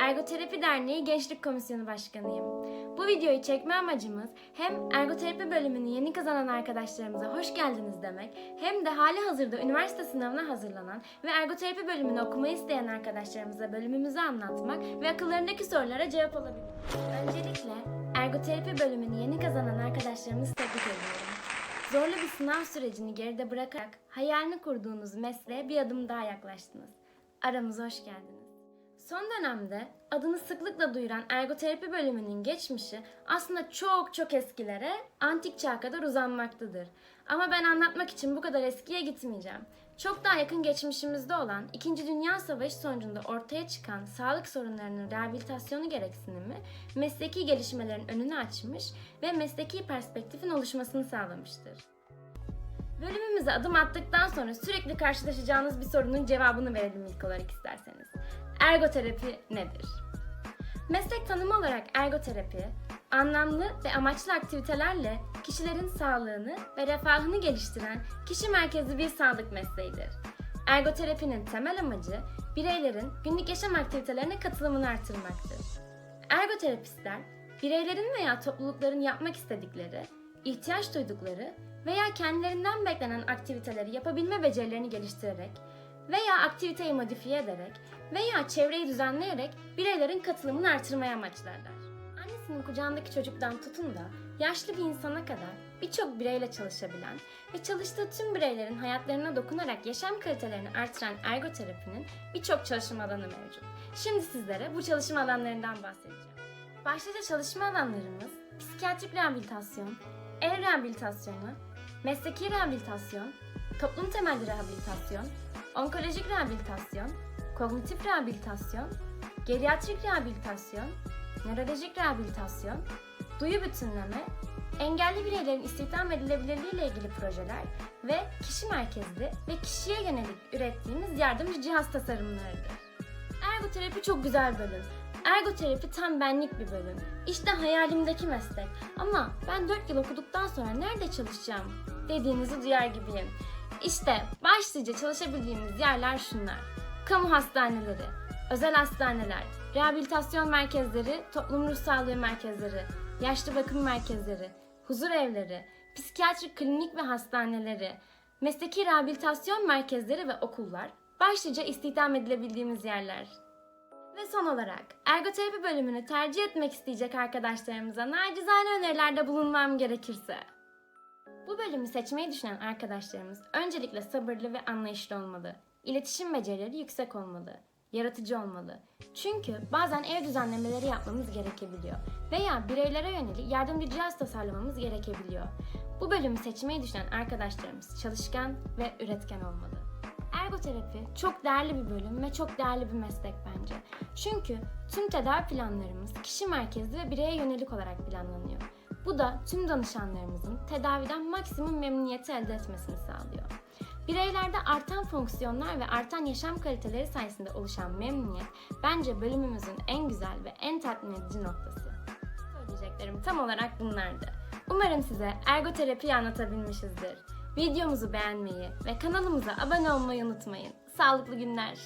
Ergoterapi Derneği Gençlik Komisyonu Başkanıyım. Bu videoyu çekme amacımız hem ergoterapi bölümünü yeni kazanan arkadaşlarımıza hoş geldiniz demek, hem de hali hazırda üniversite sınavına hazırlanan ve ergoterapi bölümünü okumayı isteyen arkadaşlarımıza bölümümüzü anlatmak ve akıllarındaki sorulara cevap olabilmek. Öncelikle ergoterapi bölümünü yeni kazanan arkadaşlarımızı tebrik ediyorum. Zorlu bir sınav sürecini geride bırakarak hayalini kurduğunuz mesleğe bir adım daha yaklaştınız. Aramıza hoş geldiniz. Son dönemde adını sıklıkla duyuran ergoterapi bölümünün geçmişi aslında çok çok eskilere, antik çağa kadar uzanmaktadır. Ama ben anlatmak için bu kadar eskiye gitmeyeceğim. Çok daha yakın geçmişimizde olan 2. Dünya Savaşı sonucunda ortaya çıkan sağlık sorunlarının rehabilitasyonu gereksinimi mesleki gelişmelerin önünü açmış ve mesleki perspektifin oluşmasını sağlamıştır. Bölümümüze adım attıktan sonra sürekli karşılaşacağınız bir sorunun cevabını verelim ilk olarak isterseniz. Ergoterapi nedir? Meslek tanımı olarak ergoterapi, anlamlı ve amaçlı aktivitelerle kişilerin sağlığını ve refahını geliştiren kişi merkezli bir sağlık mesleğidir. Ergoterapinin temel amacı bireylerin günlük yaşam aktivitelerine katılımını artırmaktır. Ergoterapistler, bireylerin veya toplulukların yapmak istedikleri, ihtiyaç duydukları veya kendilerinden beklenen aktiviteleri yapabilme becerilerini geliştirerek veya aktiviteyi modifiye ederek veya çevreyi düzenleyerek bireylerin katılımını artırmaya amaçlarlar. Annesinin kucağındaki çocuktan tutun da yaşlı bir insana kadar birçok bireyle çalışabilen ve çalıştığı tüm bireylerin hayatlarına dokunarak yaşam kalitelerini artıran ergoterapinin birçok çalışma alanı mevcut. Şimdi sizlere bu çalışma alanlarından bahsedeceğim. Başlıca çalışma alanlarımız psikiyatrik rehabilitasyon, el rehabilitasyonu, mesleki rehabilitasyon, toplum temelli rehabilitasyon, onkolojik rehabilitasyon, kognitif rehabilitasyon, geriatrik rehabilitasyon, nörolojik rehabilitasyon, duyu bütünleme, engelli bireylerin istihdam edilebilirliği ile ilgili projeler ve kişi merkezli ve kişiye yönelik ürettiğimiz yardımcı cihaz tasarımlarıdır. Ergoterapi çok güzel bölüm. Ergoterapi tam benlik bir bölüm. İşte hayalimdeki meslek. Ama ben 4 yıl okuduktan sonra nerede çalışacağım dediğinizi duyar gibiyim. İşte başlıca çalışabildiğimiz yerler şunlar. Kamu hastaneleri, özel hastaneler, rehabilitasyon merkezleri, toplum ruh sağlığı merkezleri, yaşlı bakım merkezleri, huzur evleri, psikiyatrik klinik ve hastaneleri, mesleki rehabilitasyon merkezleri ve okullar başlıca istihdam edilebildiğimiz yerler. Ve son olarak ergoterapi bölümünü tercih etmek isteyecek arkadaşlarımıza nacizane önerilerde bulunmam gerekirse. Bu bölümü seçmeyi düşünen arkadaşlarımız öncelikle sabırlı ve anlayışlı olmalı. İletişim becerileri yüksek olmalı. Yaratıcı olmalı. Çünkü bazen ev düzenlemeleri yapmamız gerekebiliyor veya bireylere yönelik yardımcı cihaz tasarlamamız gerekebiliyor. Bu bölümü seçmeyi düşünen arkadaşlarımız çalışkan ve üretken olmalı. Ergoterapi çok değerli bir bölüm ve çok değerli bir meslek bence. Çünkü tüm tedavi planlarımız kişi merkezli ve bireye yönelik olarak planlanıyor. Bu da tüm danışanlarımızın tedaviden maksimum memnuniyeti elde etmesini sağlıyor. Bireylerde artan fonksiyonlar ve artan yaşam kaliteleri sayesinde oluşan memnuniyet bence bölümümüzün en güzel ve en tatmin edici noktası. Söyleyeceklerim tam olarak bunlardı. Umarım size ergoterapiyi anlatabilmişizdir. Videomuzu beğenmeyi ve kanalımıza abone olmayı unutmayın. Sağlıklı günler.